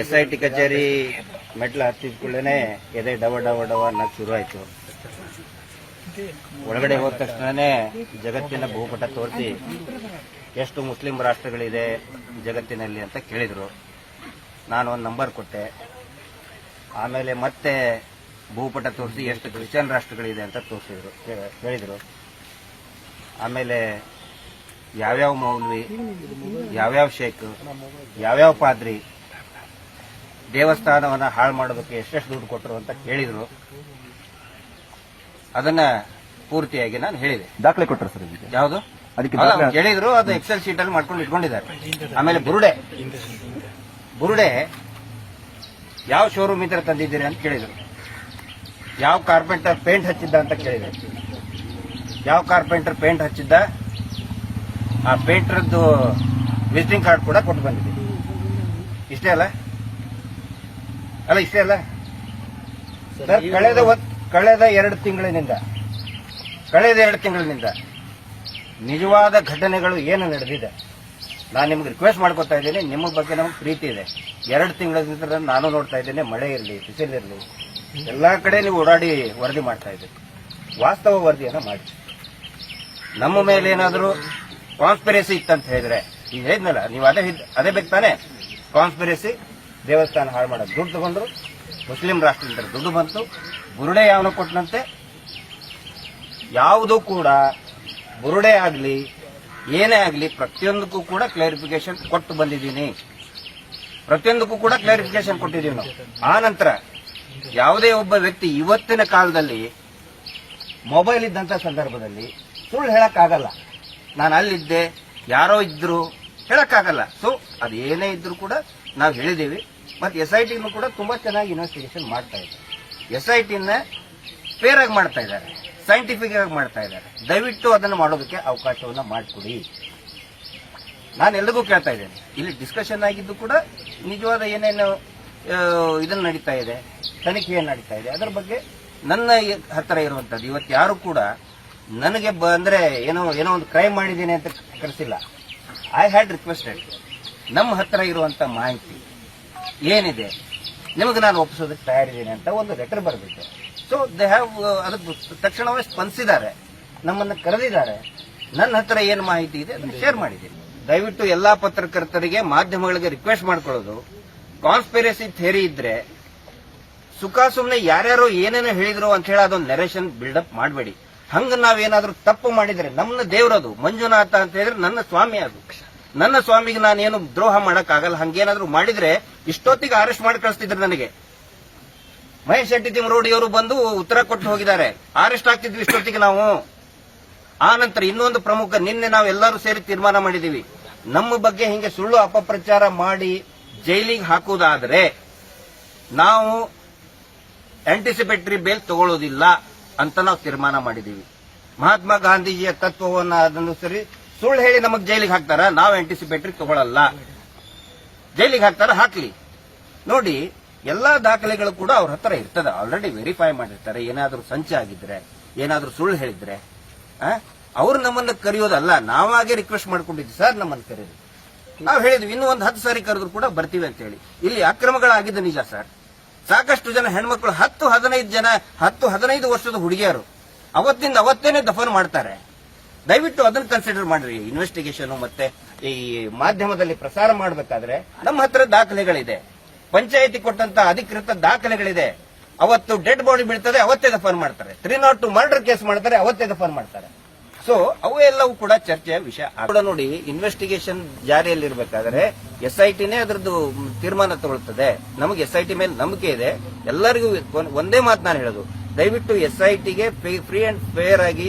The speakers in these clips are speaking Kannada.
ಎಸ್ ಐ ಟಿ ಕಚೇರಿ ಮೆಟ್ಲು ಹತ್ತಿದ ಕೂಡಲೇ ಎದೆ ಡವ ಡವ ಡವ ಅನ್ನೋದು ಶುರು ಆಯ್ತು. ಒಳಗಡೆ ಹೋದ ತಕ್ಷಣನೇ ಜಗತ್ತಿನ ಭೂಪಟ ತೋರಿಸಿ ಎಷ್ಟು ಮುಸ್ಲಿಂ ರಾಷ್ಟ್ರಗಳಿದೆ ಜಗತ್ತಿನಲ್ಲಿ ಅಂತ ಕೇಳಿದರು. ನಾನು ಒಂದು ನಂಬರ್ ಕೊಟ್ಟೆ. ಆಮೇಲೆ ಮತ್ತೆ ಭೂಪಟ ತೋರಿಸಿ ಎಷ್ಟು ಕ್ರಿಶ್ಚಿಯನ್ ರಾಷ್ಟ್ರಗಳಿದೆ ಅಂತ ತೋರಿಸಿದ್ರು. ಹೇಳಿದರು. ಆಮೇಲೆ ಯಾವ್ಯಾವ ಮೌಲ್ವಿ, ಯಾವ್ಯಾವ ಶೇಖ್, ಯಾವ್ಯಾವ ಪಾದ್ರಿ ದೇವಸ್ಥಾನವನ್ನ ಹಾಳು ಮಾಡೋದಕ್ಕೆ ಎಷ್ಟೆಷ್ಟು ದುಡ್ಡು ಕೊಟ್ಟರು ಅಂತ ಕೇಳಿದರು. ಅದನ್ನ ಪೂರ್ತಿಯಾಗಿ ನಾನು ಹೇಳಿದೆ. ದಾಖಲೆ ಕೊಟ್ಟರು ಸರ್ ಯಾವುದು? ಅದಕ್ಕೆ ಕೇಳಿದ್ರು ಅದು ಎಕ್ಸೆಲ್ ಶೀಟ್ ಅಲ್ಲಿ ಮಾಡ್ಕೊಂಡು ಇಟ್ಕೊಂಡಿದ್ದಾರೆ. ಆಮೇಲೆ ಬುರುಡೆ. ಬುರುಡೆ ಯಾವ ಶೋರೂಮ್ ಇದ್ರೆ ತಂದಿದ್ದೀರಿ ಅಂತ ಕೇಳಿದ್ರು. ಯಾವ ಕಾರ್ಪೆಂಟರ್ ಪೇಂಟ್ ಹಚ್ಚಿದ್ದ ಅಂತ ಕೇಳಿದ್ರು. ಯಾವ ಕಾರ್ಪೆಂಟರ್ ಪೇಂಟ್ ಹಚ್ಚಿದ್ದ? ಆ ಪೇಂಟರ್ದು ವಿಸಿಟಿಂಗ್ ಕಾರ್ಡ್ ಕೂಡ ಕೊಟ್ಟು ಬಂದಿದೆ ಇಷ್ಟೇ ಅಲ್ಲ? ಅಲ್ಲ ಇಷ್ಟೇ ಅಲ್ಲ. ಸರ್ ಕಳೆದ ಕಳೆದ ಎರಡು ತಿಂಗಳಿನಿಂದ ಕಳೆದ ಎರಡು ತಿಂಗಳಿನಿಂದ ನಿಜವಾದ ಘಟನೆಗಳು ಏನು ನಡೆದಿದೆ? ನಾನು ನಿಮ್ಗೆ ರಿಕ್ವೆಸ್ಟ್ ಮಾಡ್ಕೊತಾ ಇದ್ದೀನಿ ನಿಮ್ಮ ಬಗ್ಗೆ ನಮ್ಗೆ ಪ್ರೀತಿ ಇದೆ. ಎರಡು ತಿಂಗಳಿಂದ ನಾನು ನೋಡ್ತಾ ಇದ್ದೇನೆ ಮಳೆ ಇರಲಿ ಬಿಸಿಲಿರಲಿ ಎಲ್ಲ ಕಡೆ ನೀವು ಓಡಾಡಿ ವರದಿ ಮಾಡ್ತಾ ಇದ್ದೀರಿ. ವಾಸ್ತವ ವರದಿಯನ್ನು ಮಾಡಿ. ನಮ್ಮ ಮೇಲೆ ಏನಾದರೂ ಕಾನ್ಸ್ಪಿರಸಿ ಇತ್ತಂತ ಹೇಳಿದ್ರೆ ಈಗ ಹೇಳಿದ್ನಲ್ಲ ನೀವು ಅದೇ ಅದೇ ಬೇಕು ತಾನೆ ಕಾನ್ಸ್ಪಿರಸಿ ದೇವಸ್ಥಾನ ಹಾಳು ಮಾಡೋದು ದುಡ್ಡು ತಗೊಂಡ್ರು ಮುಸ್ಲಿಂ ರಾಷ್ಟ್ರದಿಂದ ದುಡ್ಡು ಬಂತು. ಬುರುಡೆ ಯಾವನ ಕೊಟ್ಟನಂತೆ ಯಾವುದೂ ಕೂಡ ಬುರುಡೆ ಆಗಲಿ, ಏನೇ ಆಗಲಿ ಪ್ರತಿಯೊಂದಕ್ಕೂ ಕೂಡ ಕ್ಲಾರಿಫಿಕೇಶನ್ ಕೊಟ್ಟು ಬಂದಿದ್ದೀನಿ. ಪ್ರತಿಯೊಂದಕ್ಕೂ ಕೂಡ ಕ್ಲಾರಿಫಿಕೇಶನ್ ಕೊಟ್ಟಿದ್ದೀವಿ ನಾವು. ಆ ನಂತರ ಯಾವುದೇ ಒಬ್ಬ ವ್ಯಕ್ತಿ ಇವತ್ತಿನ ಕಾಲದಲ್ಲಿ ಮೊಬೈಲ್ ಇದ್ದಂಥ ಸಂದರ್ಭದಲ್ಲಿ ಸುಳ್ಳು ಹೇಳೋಕ್ಕಾಗಲ್ಲ. ನಾನು ಅಲ್ಲಿದ್ದೆ, ಯಾರೋ ಇದ್ರು ಹೇಳೋಕ್ಕಾಗಲ್ಲ. ಸೊ ಅದು ಏನೇ ಇದ್ರೂ ಕೂಡ ನಾವು ಹೇಳಿದ್ದೀವಿ ಮತ್ತು ಎಸ್ ಐ ಟಿನೂ ಕೂಡ ತುಂಬ ಚೆನ್ನಾಗಿ ಇನ್ವೆಸ್ಟಿಗೇಷನ್ ಮಾಡ್ತಾ ಇದೆ. ಎಸ್ ಐ ಟಿನ ಫೇರ್ ಆಗಿ ಮಾಡ್ತಾ ಇದ್ದಾರೆ. ಸೈಂಟಿಫಿಕ್ ಆಗಿ ಮಾಡ್ತಾ ಇದ್ದಾರೆ. ದಯವಿಟ್ಟು ಅದನ್ನು ಮಾಡೋದಕ್ಕೆ ಅವಕಾಶವನ್ನು ಮಾಡಿಕೊಡಿ. ನಾನು ಎಲ್ಲರಿಗೂ ಕೇಳ್ತಾ ಇದ್ದೇನೆ. ಇಲ್ಲಿ ಡಿಸ್ಕಷನ್ ಆಗಿದ್ದು ಕೂಡ ನಿಜವಾದ ಏನೇನು ಇದನ್ನು ನಡೀತಾ ಇದೆ ತನಿಖೆ ಏನು ನಡೀತಾ ಇದೆ. ಅದರ ಬಗ್ಗೆ ನನ್ನ ಹತ್ತಿರ ಇರುವಂಥದ್ದು ಇವತ್ತು ಯಾರು ಕೂಡ ನನಗೆ ಅಂದರೆ ಏನೋ ಏನೋ ಒಂದು ಕ್ರೈಮ್ ಮಾಡಿದ್ದೀನಿ ಅಂತ ಕರೆಸಿಲ್ಲ. ಐ ಹ್ಯಾಡ್ ರಿಕ್ವೆಸ್ಟೆಡ್ ನಮ್ಮ ಹತ್ತಿರ ಇರುವಂತ ಮಾಹಿತಿ ಏನಿದೆ? ನಿಮಗೆ ನಾನು ಒಪ್ಪಿಸೋದಕ್ಕೆ ತಯಾರಿದ್ದೀನಿ ಅಂತ ಒಂದು ಲೆಟರ್ ಬರಬೇಕು ಸೊ ದೇ ಹ್ಯಾವ್ ಅದಕ್ಕೆ ತಕ್ಷಣವೇ ಸ್ಪಂದಿಸಿದ್ದಾರೆ. ನಮ್ಮನ್ನು ಕರೆದಿದ್ದಾರೆ. ನನ್ನ ಹತ್ರ ಏನು ಮಾಹಿತಿ ಇದೆ ಅದನ್ನು ಶೇರ್ ಮಾಡಿದ್ದೀನಿ. ದಯವಿಟ್ಟು ಎಲ್ಲಾ ಪತ್ರಕರ್ತರಿಗೆ, ಮಾಧ್ಯಮಗಳಿಗೆ ರಿಕ್ವೆಸ್ಟ್ ಮಾಡ್ಕೊಳ್ಳೋದು. ಕಾನ್ಸ್ಪಿರಸಿ ಥೇರಿ ಇದ್ರೆ ಸುಖ ಸುಮ್ಮನೆ ಯಾರ್ಯಾರೋ ಏನೇನೋ ಹೇಳಿದ್ರು ಅಂತ ಹೇಳಿ ಅದೊಂದು ನೆರೇಷನ್ ಬಿಲ್ಡಪ್ ಮಾಡಬೇಡಿ. ಹಂಗ ನಾವೇನಾದ್ರೂ ತಪ್ಪು ಮಾಡಿದ್ರೆ ನಮ್ಮ ದೇವರದು, ಮಂಜುನಾಥ ಅಂತ ಹೇಳಿದ್ರೆ ನನ್ನ ಸ್ವಾಮಿ ಅದು ನನ್ನ ಸ್ವಾಮಿಗೆ ನಾನೇನು ದ್ರೋಹ ಮಾಡಕ್ಕಾಗಲ್ಲ, ಹಂಗೇನಾದ್ರೂ ಮಾಡಿದ್ರೆ ಇಷ್ಟೊತ್ತಿಗೆ ಅರೆಸ್ಟ್ ಮಾಡಿ ಕಳಿಸ್ತಿದ್ರು ನನಗೆ. ಮಹೇಶ್ ಶೆಟ್ಟಿ ತಿಮರೋಡಿಯವರು ಬಂದು ಉತ್ತರ ಕೊಟ್ಟು ಹೋಗಿದ್ದಾರೆ. ಅರೆಸ್ಟ್ ಆಗ್ತಿದ್ವಿ ಇಷ್ಟೊತ್ತಿಗೆ ನಾವು. ಆ ನಂತರ ಇನ್ನೊಂದು ಪ್ರಮುಖ, ನಿನ್ನೆ ನಾವು ಎಲ್ಲರೂ ಸೇರಿ ತೀರ್ಮಾನ ಮಾಡಿದೀವಿ ನಮ್ಮ ಬಗ್ಗೆ ಹಿಂಗೆ ಸುಳ್ಳು ಅಪಪ್ರಚಾರ ಮಾಡಿ ಜೈಲಿಗೆ ಹಾಕುವುದಾದ್ರೆ ನಾವು ಆಂಟಿಸಿಪೇಟರಿ ಬೇಲ್ ತಗೊಳ್ಳೋದಿಲ್ಲ ಅಂತ ನಾವು ತೀರ್ಮಾನ ಮಾಡಿದೀವಿ ಮಹಾತ್ಮ ಗಾಂಧೀಜಿಯ ತತ್ವವನ್ನು ಅದನ್ನು ಸರಿ ಸುಳ್ಳು ಹೇಳಿ ನಮಗೆ ಜೈಲಿಗೆ ಹಾಕ್ತಾರ, ನಾವು ಆಂಟಿಸಿಪೇಟರಿ ತಗೊಳ್ಳಲ್ಲ ಜೈಲಿಗೆ ಹಾಕ್ತಾರ, ಹಾಕ್ಲಿ. ನೋಡಿ, ಎಲ್ಲಾ ದಾಖಲೆಗಳು ಕೂಡ ಅವ್ರ ಹತ್ರ ಇರ್ತದೆ ಆಲ್ರೆಡಿ ವೆರಿಫೈ ಮಾಡಿರ್ತಾರೆ, ಏನಾದ್ರೂ ಸಂಚೆ ಆಗಿದ್ರೆ, ಏನಾದ್ರೂ ಸುಳ್ಳು ಹೇಳಿದ್ರೆ. ಅವ್ರು ನಮ್ಮನ್ನ ಕರೆಯೋದಲ್ಲ, ನಾವಾಗೆ ರಿಕ್ವೆಸ್ಟ್ ಮಾಡ್ಕೊಂಡಿದ್ವಿ, ಸರ್ ನಮ್ಮನ್ನು ಕರೆಯೋದು ನಾವು ಹೇಳಿದ್ವಿ, ಇನ್ನೂ ಒಂದು ಹತ್ತು ಸಾರಿ ಕರೆದ್ರು ಕೂಡ ಬರ್ತೀವಿ ಅಂತ ಹೇಳಿ ಇಲ್ಲಿ ಅಕ್ರಮಗಳಾಗಿದ್ದು ನಿಜ, ಸರ್. ಸಾಕಷ್ಟು ಜನ ಹೆಣ್ಮಕ್ಳು, ಹತ್ತು ಹದಿನೈದು ಜನ, ಹತ್ತು ಹದಿನೈದು ವರ್ಷದ ಹುಡುಗಿಯರು, ಅವತ್ತಿಂದ ಅವತ್ತೇನೆ ದಫನ್ ಮಾಡ್ತಾರೆ. ದಯವಿಟ್ಟು ಅದನ್ನ ಕನ್ಸಿಡರ್ ಮಾಡ್ರಿ. ಇನ್ವೆಸ್ಟಿಗೇಷನ್ ಮತ್ತೆ ಈ ಮಾಧ್ಯಮದಲ್ಲಿ ಪ್ರಸಾರ ಮಾಡಬೇಕಾದ್ರೆ ನಮ್ಮ ಹತ್ರ ದಾಖಲೆಗಳಿದೆ. ಪಂಚಾಯತಿ ಕೊಟ್ಟಂತ ಅಧಿಕೃತ ದಾಖಲೆಗಳಿದೆ. ಅವತ್ತು ಡೆಡ್ ಬಾಡಿ ಬೀಳ್ತದೆ, ಅವತ್ತೇ ದಫನ್ ಮಾಡ್ತಾರೆ. Three nought two murder case ಮಾಡ್ತಾರೆ, ಅವತ್ತೇ ದಫನ್ ಮಾಡ್ತಾರೆ. ಸೊ ಅವು ಎಲ್ಲವೂ ಕೂಡ ಚರ್ಚೆಯ ವಿಷಯ ಕೂಡ ನೋಡಿ ಇನ್ವೆಸ್ಟಿಗೇಷನ್ ಜಾರಿಯಲ್ಲಿರ್ಬೇಕಾದ್ರೆ ಎಸ್ ಐ ಟಿನೇ ಅದರದ್ದು ತೀರ್ಮಾನ ತಗೊಳ್ತದೆ. ನಮಗೆ ಎಸ್ ಐ ಟಿ ಮೇಲೆ ನಂಬಿಕೆ ಇದೆ. ಎಲ್ಲರಿಗೂ ಒಂದೇ ಮಾತು ನಾನು ಹೇಳೋದು. ದಯವಿಟ್ಟು ಎಸ್ ಐ ಟಿಗೆ ಫ್ರೀ ಅಂಡ್ ಫೇರ್ ಆಗಿ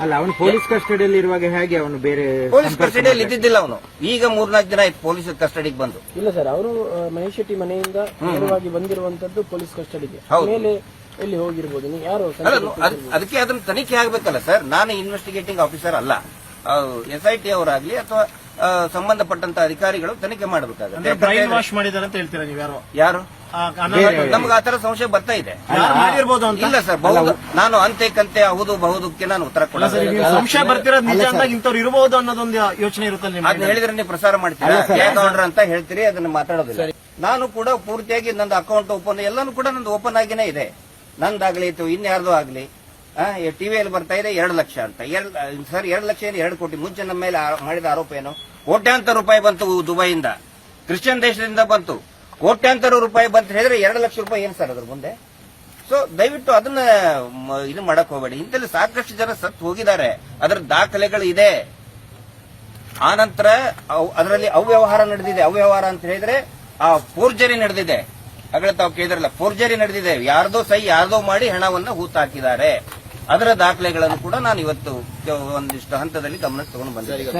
ಅಲ್ಲ ಅವನು ಪೊಲೀಸ್ ಕಸ್ಟಡಿಯಲ್ಲಿ ಇರುವಾಗ ಹೇಗೆ ಅವನು ಬೇರೆ ಪೊಲೀಸ್ ಕಸ್ಟಡಿಯಲ್ಲಿ ಇದ್ದಿದ್ದಿಲ್ಲ ಅವನು. ಈಗ ಮೂರ್ನಾಲ್ಕು ದಿನ ಆಯ್ತು ಪೊಲೀಸ್ ಕಸ್ಟಡಿಗೆ ಬಂದು. ಇಲ್ಲ ಸರ್ ಅವರು ಮಹೇಶ್ ಶೆಟ್ಟಿ ಮನೆಯಿಂದ ನೇರವಾಗಿ ಬಂದಿರುವಂತದ್ದು ಪೊಲೀಸ್ ಕಸ್ಟಡಿಗೆ. ಮೇಲೆ ಎಲ್ಲಿ ಹೋಗಿರ್ಬೋದು? ನೀವು ಯಾರು ಅದಕ್ಕೆ ಅದನ್ನ ತನಿಖೆ ಆಗ್ಬೇಕಲ್ಲ ಸರ್. ನಾನು ಇನ್ವೆಸ್ಟಿಗೇಟಿಂಗ್ ಆಫೀಸರ್ ಅಲ್ಲ. ಎಸ್ ಐ ಟಿ ಅವರಾಗ್ಲಿ ಅಥವಾ ಸಂಬಂಧಪಟ್ಟಂತ ಅಧಿಕಾರಿಗಳು ತನಿಖೆ ಮಾಡಬೇಕಾಗುತ್ತೆ. ಬ್ರೈನ್ ವಾಶ್ ಮಾಡಿದಾರೆ ಅಂತ ಹೇಳ್ತೀರಾ ನೀವು ಯಾರು? ನಮ್ಗೆ ಆತರ ಸಂಶಯ ಬರ್ತಾ ಇದೆ. ಯಾರು ಮಾಡಿರ್ಬೋದು ಅಂತ? ಇಲ್ಲ ಸರ್ ನಾನು ಅಂತೆ ಕಂತೆ ಹೌದು ಬಹುದಕ್ಕೆ ನಾನು ಉತ್ತರ ಕೊಡಲ್ಲ ನೀವು ಸಂಶಯ ಬರ್ತಿರೋದು ನಿಜ ಅಂದಾಗ ಇಂಥವ್ರು ಇರಬಹುದು ಅನ್ನೋದೊಂದು ಯೋಚನೆ ಇರುತ್ತಲ್ಲ ಅದನ್ನ ಹೇಳಿದ್ರೆ ನೀವು ಪ್ರಸಾರ ಮಾಡ್ತೀರಾ? ಆರ್ಡರ್ ಅಂತ ಹೇಳ್ತೀರಿ ಅದನ್ನ ಮಾತಾಡೋದಿಲ್ಲ. ನಾನು ಕೂಡ ಪೂರ್ತಿಯಾಗಿ ನಂದು ಅಕೌಂಟ್ ಓಪನ್ ಎಲ್ಲಾನು ಕೂಡ ನಂದು ಓಪನ್ ಆಗಿನೇ ಇದೆ. ನಂದಾಗ್ಲಿ ಅಥವಾ ಇನ್ಯಾರ್ದು ಆಗ್ಲಿ. ಟಿವಿಯಲ್ಲಿ ಬರ್ತಾ ಇದೆ ಎರಡು ಲಕ್ಷ ಅಂತ. ಸರ್ ಎರಡು ಲಕ್ಷ ಏನು ಎರಡು ಕೋಟಿ? ಮುಂಚೆ ನಮ್ಮ ಮೇಲೆ ಮಾಡಿದ ಆರೋಪ ಏನು? ಕೋಟ್ಯಾಂತರ ರೂಪಾಯಿ ಬಂತು ದುಬೈಯಿಂದ. ಕ್ರಿಶ್ಚಿಯನ್ ದೇಶದಿಂದ ಬಂತು. ಕೋಟ್ಯಾಂತರ ರೂಪಾಯಿ ಬಂತ ಹೇಳಿದ್ರೆ ಎರಡು ಲಕ್ಷ ರೂಪಾಯಿ ಏನು ಸರ್ ಅದ್ರ ಮುಂದೆ? ಸೊ ದಯವಿಟ್ಟು ಅದನ್ನ ಇದು ಮಾಡಕ್ ಹೋಗಬೇಡಿ. ಇಂತಲ್ಲಿ ಸಾಕಷ್ಟು ಜನ ಸತ್ತು ಹೋಗಿದ್ದಾರೆ. ಅದರ ದಾಖಲೆಗಳು ಇದೆ. ಆನಂತರ ನಂತರ ಅದರಲ್ಲಿ ಅವ್ಯವಹಾರ ನಡೆದಿದೆ. ಅವ್ಯವಹಾರ ಅಂತ ಹೇಳಿದ್ರೆ, ಆ ಫೋರ್ಜರಿ ನಡೆದಿದೆ. ಆಗಲೇ ತಾವು ಕೇಳಿದ್ರಲ್ಲ, ಫೋರ್ಜರಿ ನಡೆದಿದೆ. ಯಾರ್ದೋ ಸೈ, ಯಾರ್ದೋ ಮಾಡಿ ಹಣವನ್ನ ಹೂತಾಕಿದ್ದಾರೆ. ಅದರ ದಾಖಲೆಗಳನ್ನು ಕೂಡ ನಾನು ಇವತ್ತು ಒಂದಿಷ್ಟು ಹಂತದಲ್ಲಿ ಗಮನಕ್ಕೆ ತಗೊಂಡು ಬಂದಿದ್ದೇನೆ.